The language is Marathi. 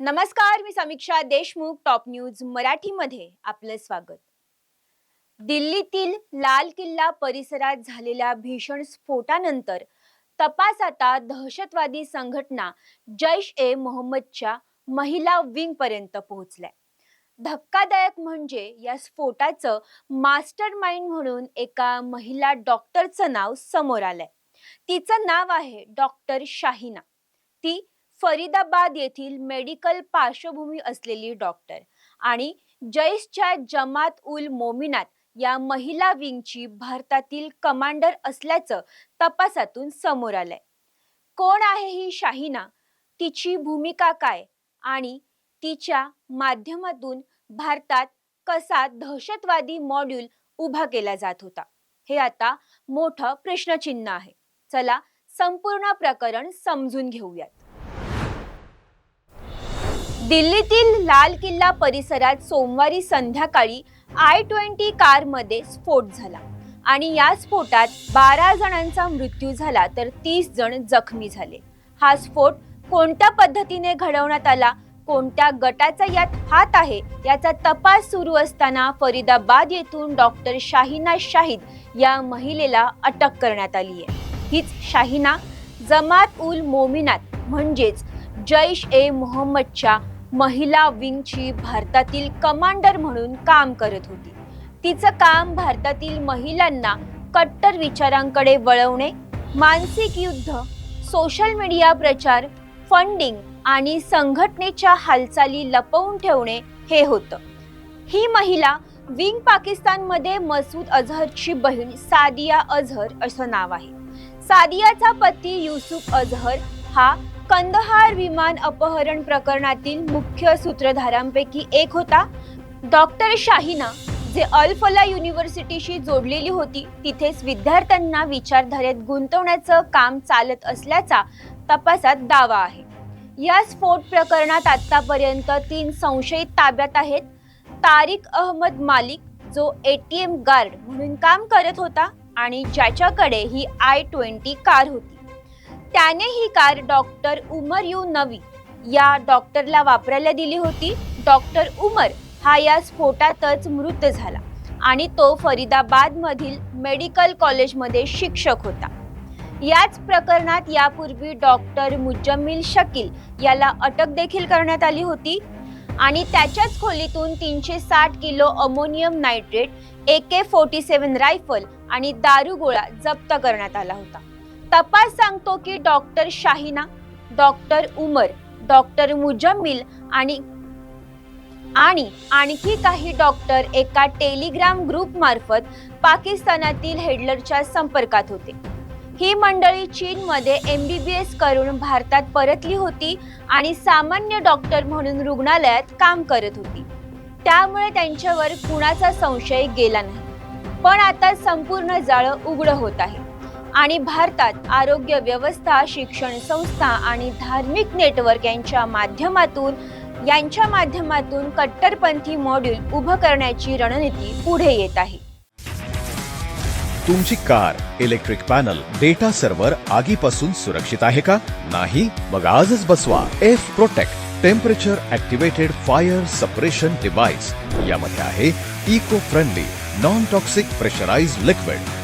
नमस्कार मी समीक्षा देशमुख टॉप न्यूज मराठीमध्ये आपलं स्वागत. दिल्लीतील लाल किल्ला परिसरात झालेल्या भीषण स्फोटानंतर तपास आता दहशतवादी संघटना जैश ए मोहम्मदच्या महिला विंग पर्यंत पोहोचलाय. धक्कादायक म्हणजे या स्फोटाचं मास्टर माइंड म्हणून एका महिला डॉक्टरचं नाव समोर आलंय. तिचं नाव आहे डॉक्टर शाहिना. ती फरीदाबाद येथील मेडिकल पार्श्वभूमी असलेली डॉक्टर आणि जैशच्या जमात उल मोमिनात या महिला विंगची भारतातील कमांडर असल्याचं तपासातून समोर आलंय. कोण आहे ही शाहिना? तिची भूमिका काय? आणि तिच्या माध्यमातून भारतात कसा दहशतवादी मॉड्यूल उभा केला जात होता? हे आता मोठं प्रश्नचिन्ह आहे. चला संपूर्ण प्रकरण समजून घेऊयात. दिल्लीतील लाल किल्ला परिसरात सोमवारी संध्याकाळी आय ट्वेंटी कारमध्ये स्फोट झाला. आणि या स्फोटात बारा जणांचा मृत्यू झाला तर तीस जण जखमी झाले. हा स्फोट कोणत्या पद्धतीने घडवण्यात आला? कोणत्या गटाचा यात हात आहे? याचा तपास सुरू असताना फरीदाबाद येथून डॉक्टर शाहिना शाहिद या महिलेला अटक करण्यात आली आहे. हीच शाहिना जमात उल मोमिनात म्हणजेच जैश ए मोहम्मदच्या महिला विंगची भारतातील कमांडर म्हणून काम करत होती. तिचं काम भारतातील महिलांना कट्टर विचारांकडे वळवणे मानसिक युद्ध सोशल मीडिया प्रचार फंडिंग आणि संघटनेच्या हालचाली लपवून ठेवणे हे होतं. ही महिला विंग पाकिस्तानमध्ये मसूद अझहरची बहीण सादिया अझहर असं नाव आहे. सादियाचा पती युसुफ अझहर हा कंदहार विमान अपहरण प्रकरणातील मुख्य सूत्रधारांपैकी एक होता. डॉक्टर शाहिना जे अल्फला युनिव्हर्सिटीशी जोडलेली होती तिथेच विद्यार्थ्यांना विचारधारेत गुंतवण्याचं काम चालत असल्याचा तपासात दावा आहे. या स्फोट प्रकरणात आतापर्यंत तीन संशयित ताब्यात आहेत. तारिक अहमद मालिक जो एटीएम गार्ड म्हणून काम करत होता आणि ज्याच्याकडे ही आय ट्वेंटी कार होती. त्याने ही कार डॉक्टर उमर यू नवी या डॉक्टरला वापरायला दिली होती. डॉक्टर उमर हा या स्फोटातच मृत झाला आणि तो फरीदाबाद मधील मेडिकल कॉलेजमध्ये शिक्षक होता. याच प्रकरणात यापूर्वी डॉक्टर मुजम्मिल शकील याला अटक देखील करण्यात आली होती आणि त्याच्याच खोलीतून तीनशे साठ kilo ammonium nitrate A K forty seven rifle आणि दारुगोळा जप्त करण्यात आला होता. तपास सांगतो की doctor Shahina doctor Umar doctor Muzammil आणि आणि आणखी काही डॉक्टर एका टेलिग्राम ग्रुप मार्फत पाकिस्तानातील हेडलरच्या संपर्कात होते. ही मंडळी चीनमध्ये एमबीबीएस करून भारतात परतली होती आणि सामान्य डॉक्टर म्हणून रुग्णालयात काम करत होती. त्यामुळे त्यांच्यावर कुणाचा संशय गेला नाही. पण आता संपूर्ण जाळं उघडं होत आहे. आणि भारतात आरोग्य व्यवस्था शिक्षण संस्था आणि धार्मिक नेटवर्क यांच्या माध्यमातून यांच्या माध्यमातून कट्टरपंथी मॉड्यूल उभं करण्याची रणनीती पुढे येत आहे. तुमची car electric panel data server आगीपासून सुरक्षित आहे का? नाही मग आजच बसवा. F protect temperature activated fire suppression device यामध्ये आहे eco friendly non toxic pressurise liquid